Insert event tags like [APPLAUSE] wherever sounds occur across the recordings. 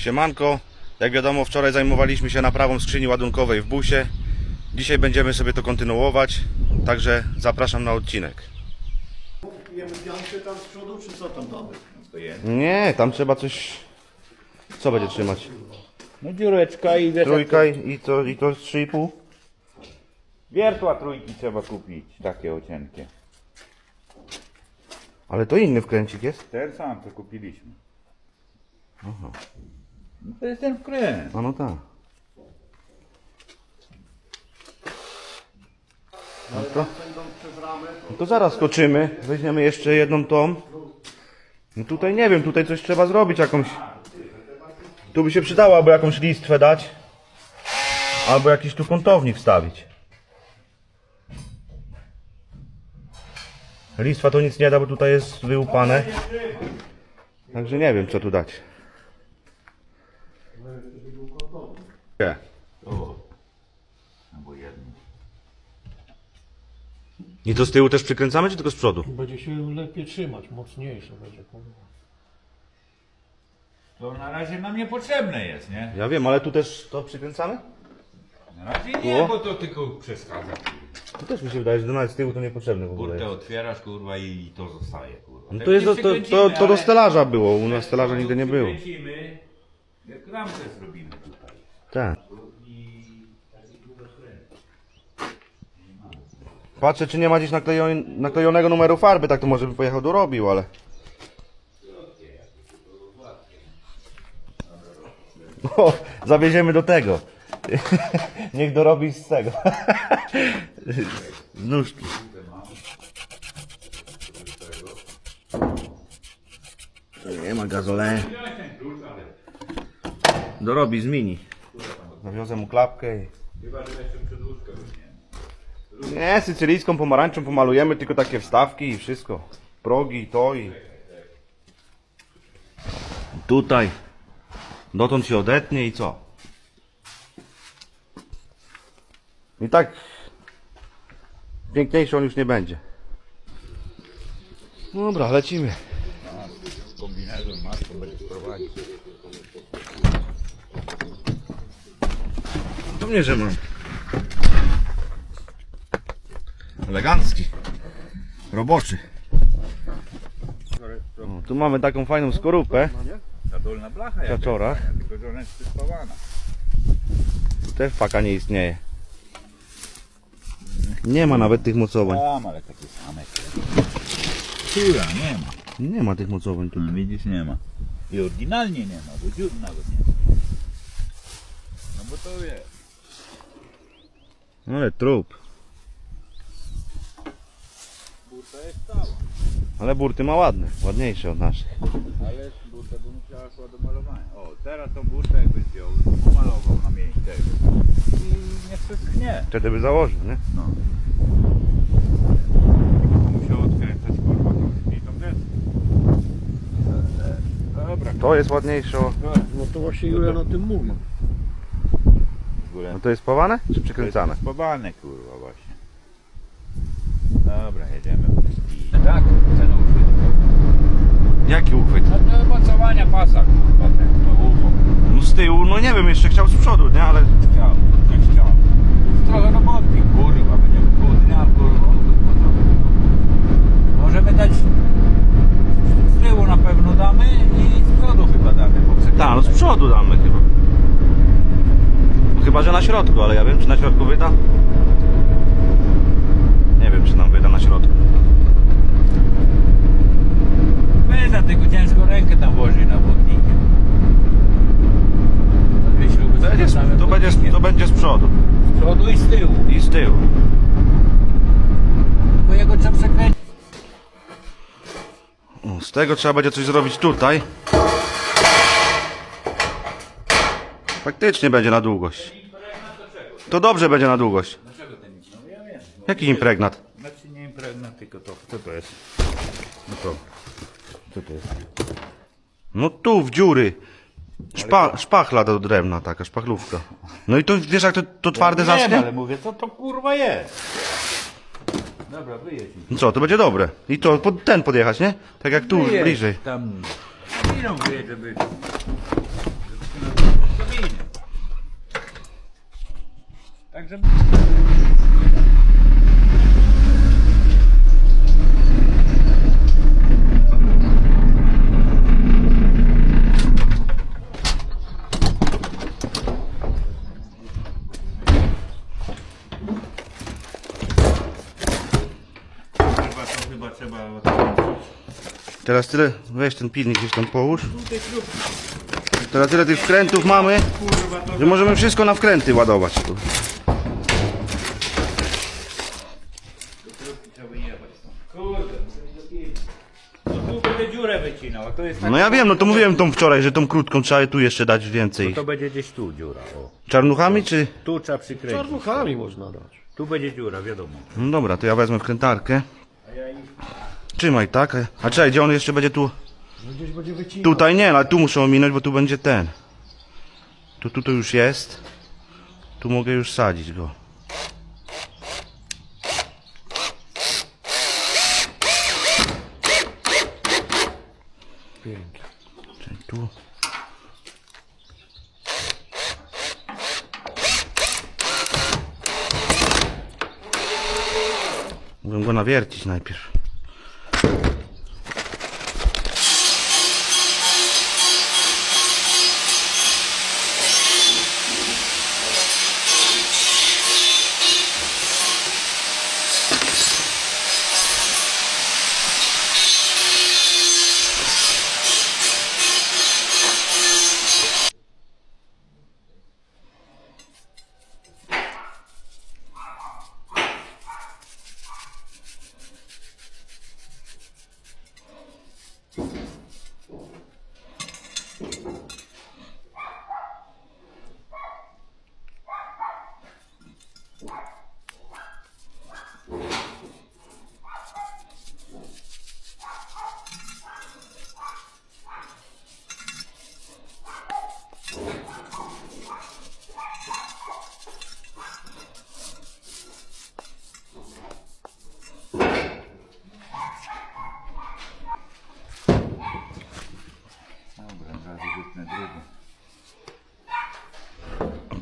Siemanko, jak wiadomo wczoraj zajmowaliśmy się naprawą skrzyni ładunkowej w busie. Dzisiaj będziemy sobie to kontynuować, także zapraszam na odcinek. Tam z przodu, czy co tam mamy? Nie, tam trzeba coś... Co będzie trzymać? No dziureczka i wiesz, Trójka i to, i to z 3,5? wiertła trójki trzeba kupić, takie ocienkie. Ale to inny wkręcik jest? Ten sam co kupiliśmy. No to jest ten wkręt. A no tak. No to, no to zaraz skoczymy, weźmiemy jeszcze jedną tą. No tutaj nie wiem, tutaj coś trzeba zrobić jakąś... Tu by się przydało albo jakąś listwę dać, albo jakiś tu kątownik wstawić. Listwa to nic nie da, bo tutaj jest wyłupane. Także nie wiem co tu dać. Nie. Albo jedno. I to z tyłu też przykręcamy, czy tylko z przodu? będzie się lepiej trzymać, mocniejsze będzie. kurwa. To na razie nam niepotrzebne jest, nie? Ja wiem, ale tu też to przykręcamy? Na razie nie, O. bo to tylko przeszkadza. To też mi się wydaje, że nawet z tyłu to niepotrzebne w ogóle Burtę jest. otwierasz kurwa i to zostaje kurwa. No Tak to, jest nie do, to, to, przykręcimy, to do ale- stelaża było, u nas stelaża nigdy nie było. Przykręcimy, jak ramkę zrobimy. Tak. Patrzę, czy nie ma gdzieś naklejone, naklejonego numeru farby, tak to może by pojechał dorobił, ale... O, zawieziemy do tego. [LAUGHS] Niech dorobi z tego. [LAUGHS] Z nóżki. Nie ma gazole. Dorobi z mini. Zawiozę mu klapkę i... chyba, że jeszcze przedłużkę już nie. Nie, sycylijską pomarańczą pomalujemy, tylko takie wstawki i wszystko. Progi, to i... Tutaj. Dotąd się odetnie i co? I tak... Piękniejszy on już nie będzie. Dobra, lecimy. Kombinezon masz, to będziesz. To mnie, że mam. Elegancki. Roboczy. O, tu mamy taką fajną skorupę. Ta dolna blacha jak Kaczora. jest fajna, tylko że ona jest przyspawana. Tu też faka nie istnieje. Nie ma nawet tych mocowań. Tam, ale takie same. Która, nie ma. Nie ma tych mocowań tu. No widzisz, nie ma. I oryginalnie nie ma, bo dziur nawet nie ma. No bo to jest. Ale trup. Burta jest cała. Ale burty ma ładne. Ładniejsze od naszych. Ale burtę by musiała szła do malowania. O, teraz tą burtę jakby zdjął, pomalował na miejsce tego. I nie przeschnie. Wtedy by założył, nie? No. Musiał odkręcać kurwa to i tą deskę. Dobra, To jest ładniejsze. No to właśnie Julian o tym mówi. Ogóle. No to jest spawane? Czy przykręcane? Spobalne kurwa właśnie. Dobra, jedziemy. I tak, ten uchwyt. Jaki uchwyt? No do mocowania pasa kurwa, to ucho. No z tyłu, no nie wiem, jeszcze chciał z przodu, nie? Ale Chciał, tak chciał. Trochę roboty, kurwa, będzie chudnia, kurwa. Możemy dać z tyłu na pewno damy i z przodu chyba damy, bo tak, no z przodu damy chyba. Chyba, że na środku, ale ja wiem, czy na środku wyda? Nie wiem, czy nam wyda na środku. Wyda, tylko ciężko rękę tam włoży na błotnikiem. Będzie, to, będzie, to będzie z przodu Z przodu i z tyłu. i z tyłu. Bo jego trzeba przekręcić. Z tego trzeba będzie coś zrobić tutaj. Faktycznie będzie na długość. To dobrze będzie na długość. Dlaczego ten nic? Ja wiem. Jaki impregnat? Znaczy nie impregnat, tylko to. Co to jest? No to. Co to jest? No tu w dziury. Szpa, szpachla do drewna, taka szpachlówka. No i to wiesz jak to, to twarde zacznie? ale mówię, co to kurwa jest? Dobra, wyjedź. No co, to będzie dobre. I to pod ten podjechać, nie? Tak jak tu Wyjedź bliżej. Tam. Wyjedź, żeby... żeby... Chyba to chyba trzeba Teraz tyle, weź ten pilnik gdzieś tam połóż. Teraz tyle tych wkrętów mamy, kurwa to że możemy wszystko na wkręty ładować. tu. trzeba wyjebać stąd. Kurde, no tu będę dziurę wycinał, a to jest tak... No ja wiem, no to mówiłem tą wczoraj, że tą krótką trzeba tu jeszcze dać więcej. To będzie gdzieś tu dziura, o. Czarnuchami czy? Tu trzeba przykręcić. Czarnuchami można dać. Tu będzie dziura, wiadomo. No dobra, to ja wezmę wkrętarkę. A ja ich... Trzymaj, tak? A czekaj, gdzie on jeszcze będzie tu? No gdzieś będzie wycinał. Tutaj nie, ale tu muszę ominąć, bo tu będzie ten. Tu, tu to już jest. Tu mogę już sadzić go. Tu. Mogę go nawiercić najpierw.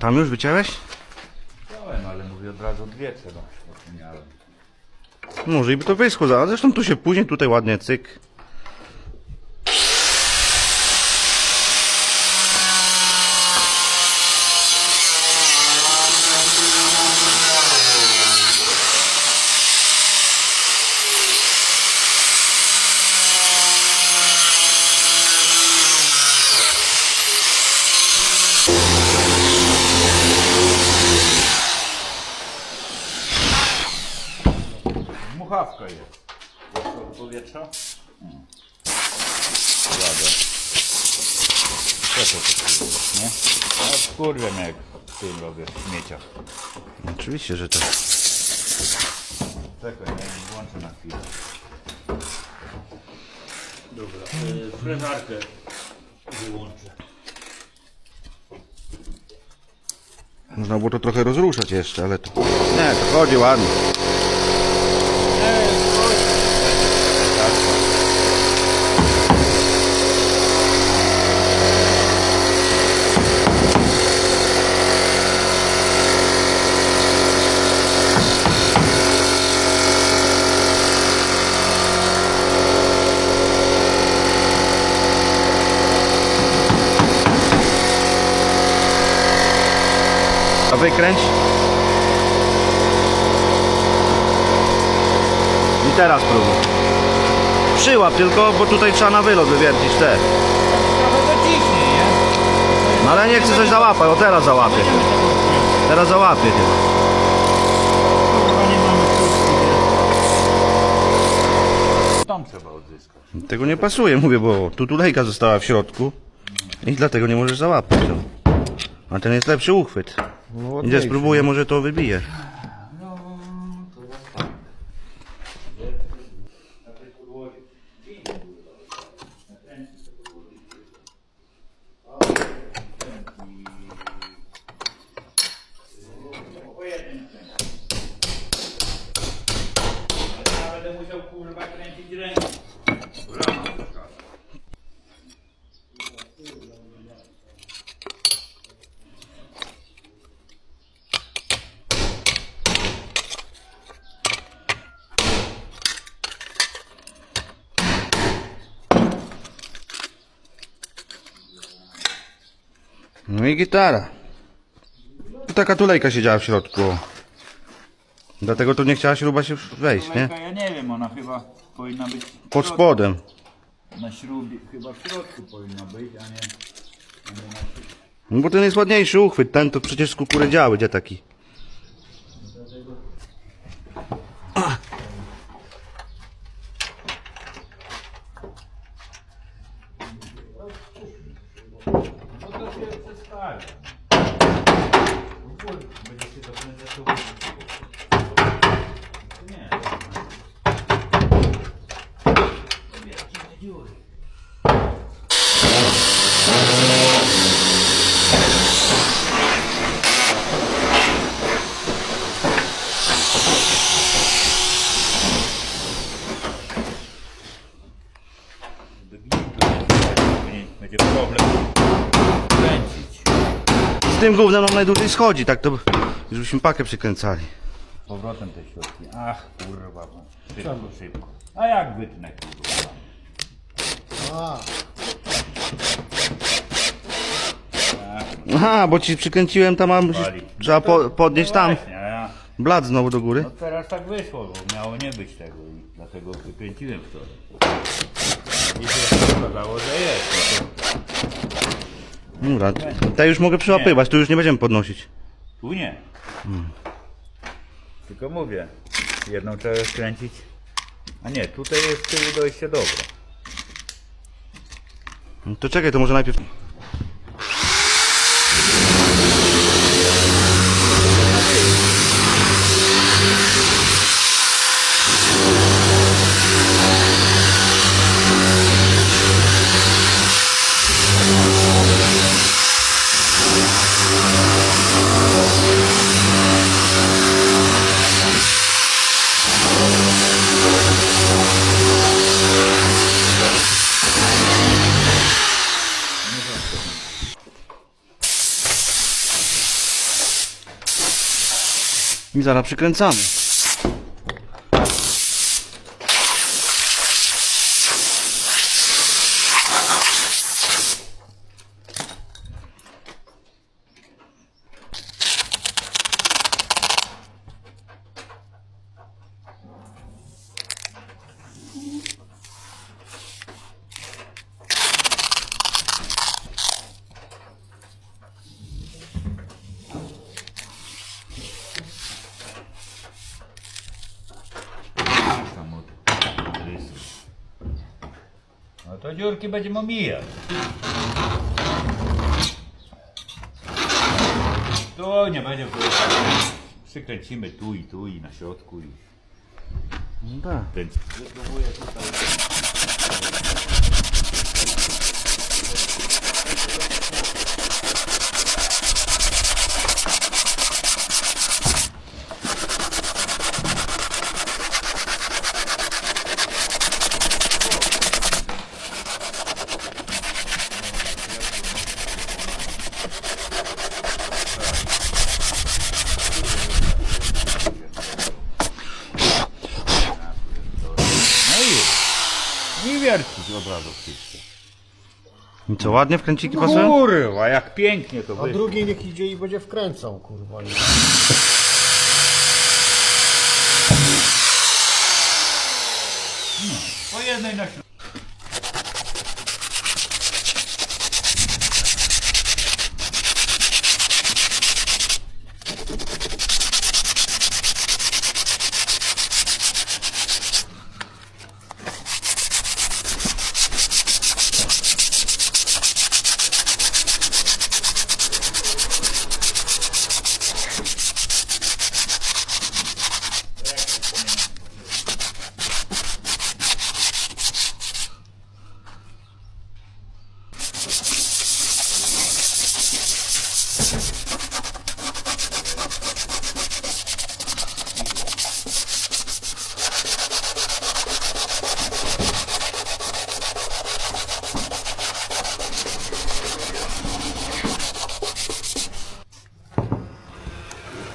Tam już wyciąłeś? Chciałem, ale mówię od razu dwie trzeba. Może i by to wyschło zaraz. Zresztą tu się później tutaj ładnie cyk. Dmuchawka jest. Jest to powietrza? Hmm. Jadę. Co to takiego jest, nie? No kurwa jak w tym robię, w śmieciach. Oczywiście, że tak. Czekaj, ja ją włączę na chwilę. Dobra, y, frezarkę wyłączę. Można było to trochę rozruszać jeszcze, ale to... Nie, to chodzi ładnie. I teraz próbuj. Przyłap tylko, bo tutaj trzeba na wylot wywiercić te. No ale nie chcę coś załapać, o teraz załapię. Teraz załapię chyba. Tam trzeba odzyskać. Tego nie pasuje, mówię, bo tu tulejka została w środku i dlatego nie możesz załapać. No. A ten jest lepszy uchwyt. No, Idę spróbuję, może to wybije. No i gitara. Tu taka tulejka siedziała w środku. Dlatego tu nie chciała śruba się wejść, nie? Kolejka, ja nie wiem, ona chyba powinna być w Pod środku. spodem. Na śrubie, chyba w środku powinna być, a nie... A nie na... No bo ten jest ładniejszy uchwyt, ten to przecież z kukurydziały, gdzie taki? No to się przestawia. Będzie się to prezentowało. Nie. Będzie problem kręcić. Z tym gównem nam najdłużej schodzi, tak to już byśmy pakę przykręcali. Z powrotem te środki. Ach kurwa. bo Szybko, szybko. A jak wytnę kurwa? A, Aha, bo ci przykręciłem tam, a musisz, Wali. trzeba po, podnieść No tam, Właśnie, a ja, blat znowu do góry. no teraz tak wyszło, bo miało nie być tego i dlatego wykręciłem w to. I się okazało, że jest. No to Dobra, te już mogę przyłapywać, tu już nie będziemy podnosić. Tu nie. Tylko mówię, jedną trzeba skręcić. A nie, tutaj jest z tyłu dojście dobre. No To czekaj, to może najpierw... I zaraz przykręcamy. Tam od rysów. No to dziurki będziemy omijać. Tu nie będzie. Przykręcimy tu i tu i na środku i No tak. ten wypróbuję tutaj. No i już. I razu wszystko. I co, ładnie wkręciki pasują? Kurwa, jak pięknie to a wyszło. drugi niech idzie i będzie wkręcał, kurwa. nie? Po jednej na środku.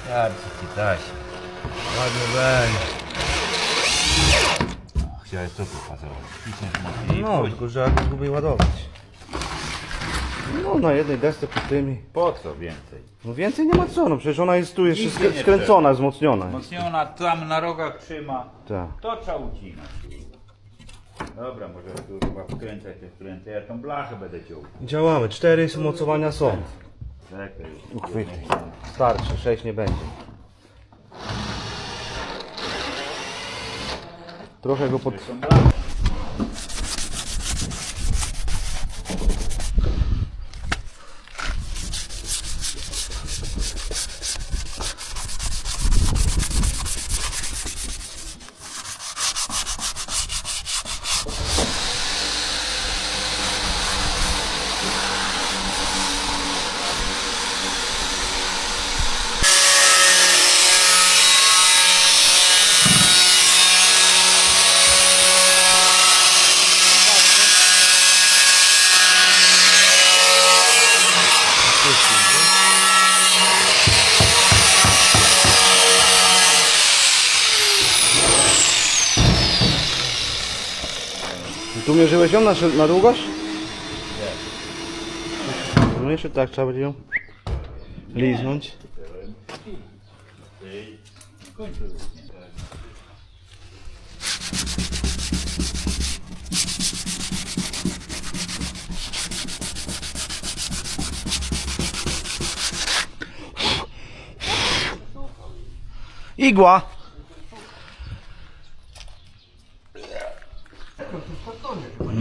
Tarczy ci taś. Ładnie będzie. Chciałeś co tu pasować? Pisać mocniej. No, tylko że jak gubię ładować. No na jednej desce pod tymi. Po co więcej? No więcej nie ma co, no przecież ona jest tu jeszcze sk- nie skręcona, wzmocniona. Mocniona tam na rogach trzyma. Tak. To trzeba ucinać. Dobra, może tu chyba wkręcać te wkręty. Ja tą blachę będę ciął. Działamy, cztery mocowania są. Czekaj. Uchwyty. Starczy, sześć nie będzie. Trochę go pod... Tu mierzyłeś ją na, na długość? Nie. Jeszcze tak, trzeba będzie ją liznąć. Igła!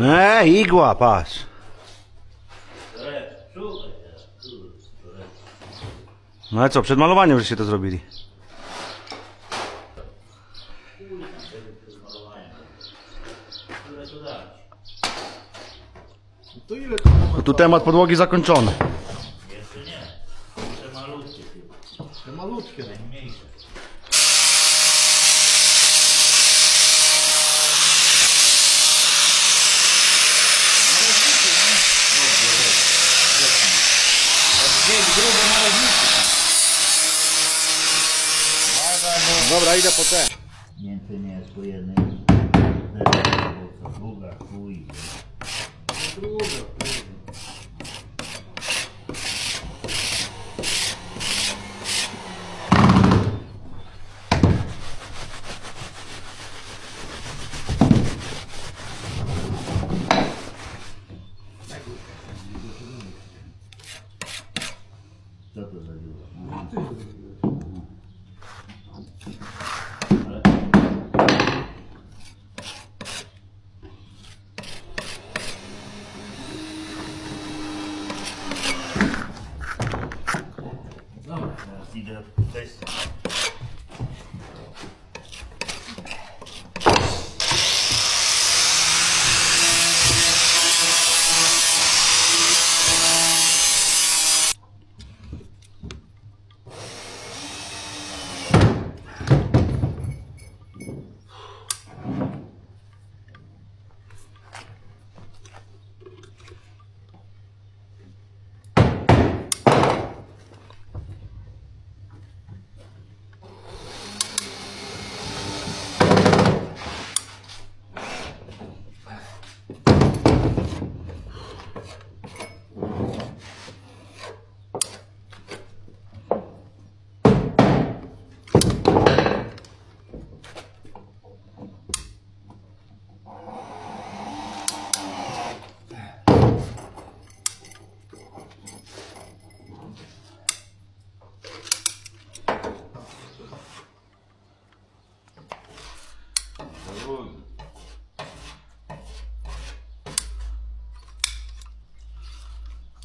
Nie, igła, patrz. No ale co, przed malowaniem żeście to zrobili? To to tu temat podłogi zakończony. Te malutkie chyba. Te malutkie. Mniejsze. Dobra, idę po te. Więcej nie jest po jednej. Bo co druga, chuj. Co to za dziura? Dobra, teraz idę test.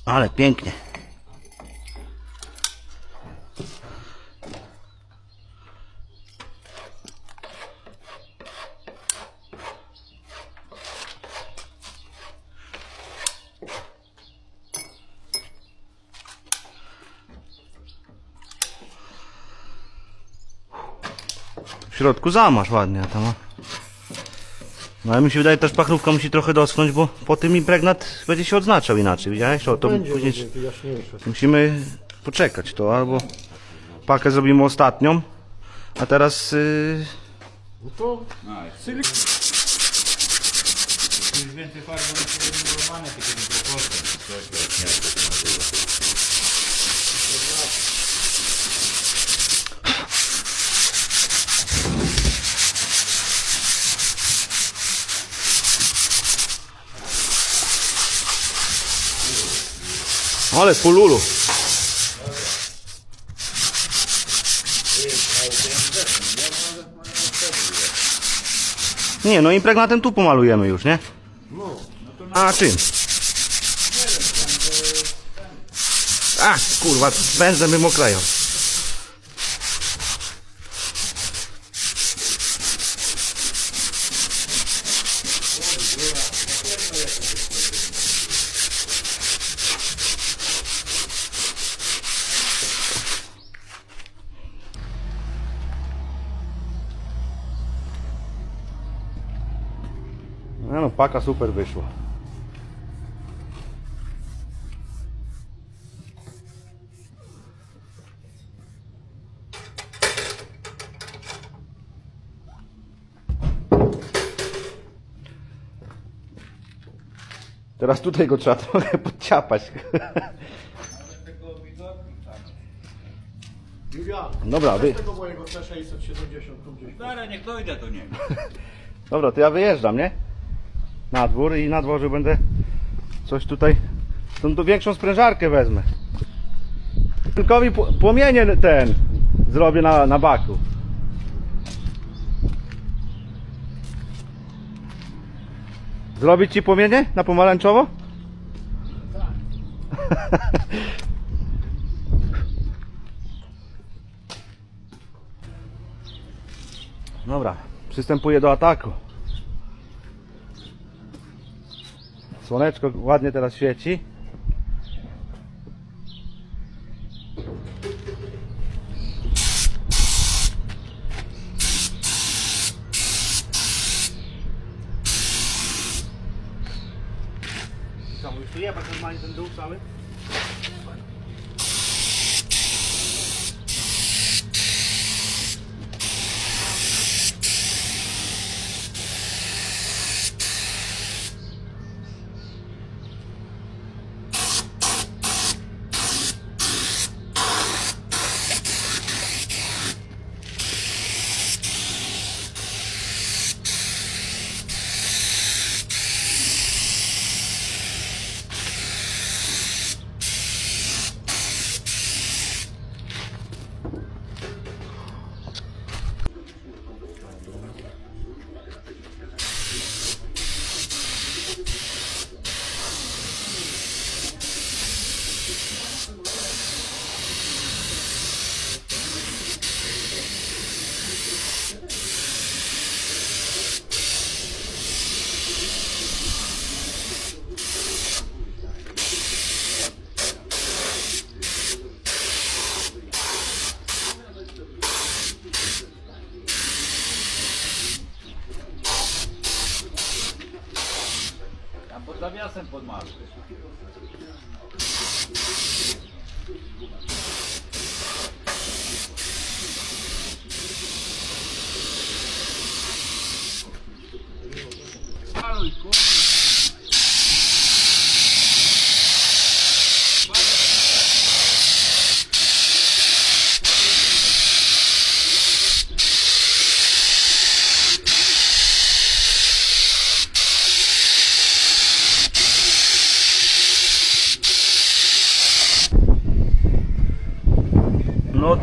Ale pięknie. W środku zamasz ładnie, tam. No ale mi się wydaje też pachnówka musi trochę doschnąć, bo po tym impregnat będzie się odznaczał inaczej, widziałeś? O, to Będzie, później będzie jaśniejsze. musimy poczekać to, albo pakę zrobimy ostatnią, a teraz yy, No to już więcej farby nie będzie malowane, tylko nie proporcje. Ale pululu. Nie, no impregnatem tu pomalujemy już, nie? A czym? A, kurwa, węzłem bym oklejał. No, no paka super wyszła. Teraz tutaj go trzeba [LAUGHS] trochę podciapać. Julian, Dobra, wy... tego mojego C670 tu gdzieś. No ale niech dojdę do niego. [LAUGHS] Dobra, to ja wyjeżdżam, nie? Na dwór i na dworze będę coś tutaj. Tą tu większą sprężarkę wezmę. Synkowi pł- płomienie ten zrobię na, na baku. Zrobić ci płomienie na pomarańczowo? [LAUGHS] Dobra, przystępuję do ataku. Słoneczko ładnie teraz świeci.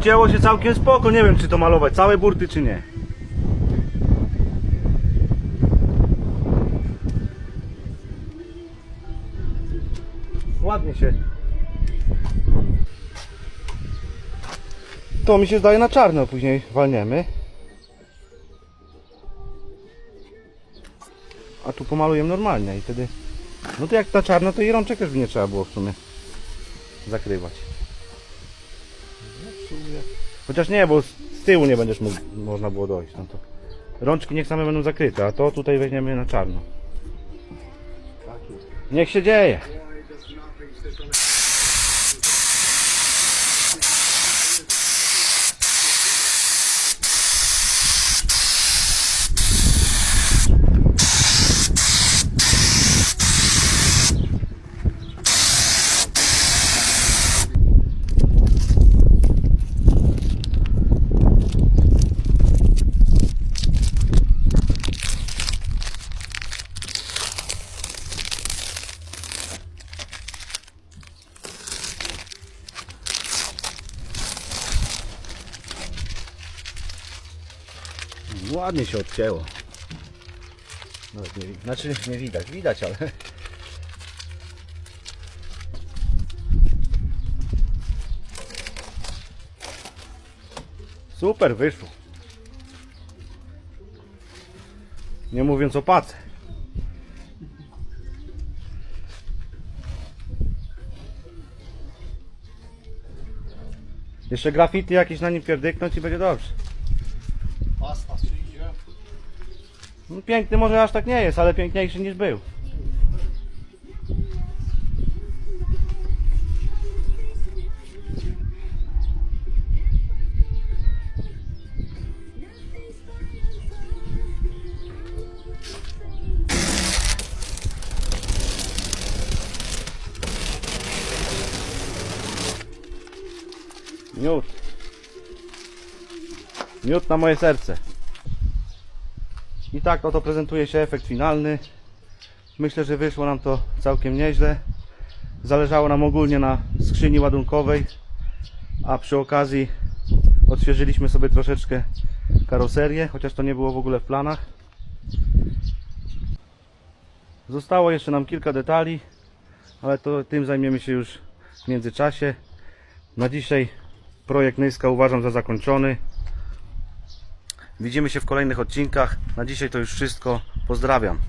Odcięło się całkiem spoko, nie wiem czy to malować, całe burty czy nie. Ładnie się. To mi się zdaje na czarno, później walniemy. A tu pomalujemy normalnie i wtedy... No to jak na czarno, to i rączek też by nie trzeba było w sumie zakrywać. Chociaż nie, bo z tyłu nie będziesz mógł, można było dojść. No to rączki niech same będą zakryte, a to tutaj weźmiemy na czarno. Niech się dzieje. Ładnie się odcięło. Nawet nie, wi- znaczy nie widać, widać, ale... Super wyszło. Nie mówiąc o pace. Jeszcze grafity jakieś na nim pierdyknąć i będzie dobrze. Piękny może aż tak nie jest, ale piękniejszy niż był. Miód. Miód na moje serce. Tak oto prezentuje się efekt finalny. Myślę, że wyszło nam to całkiem nieźle. Zależało nam ogólnie na skrzyni ładunkowej, a przy okazji odświeżyliśmy sobie troszeczkę karoserię, chociaż to nie było w ogóle w planach. Zostało jeszcze nam kilka detali, ale to tym zajmiemy się już w międzyczasie. Na dzisiaj projekt Nyska uważam za zakończony. Widzimy się w kolejnych odcinkach. Na dzisiaj to już wszystko. Pozdrawiam.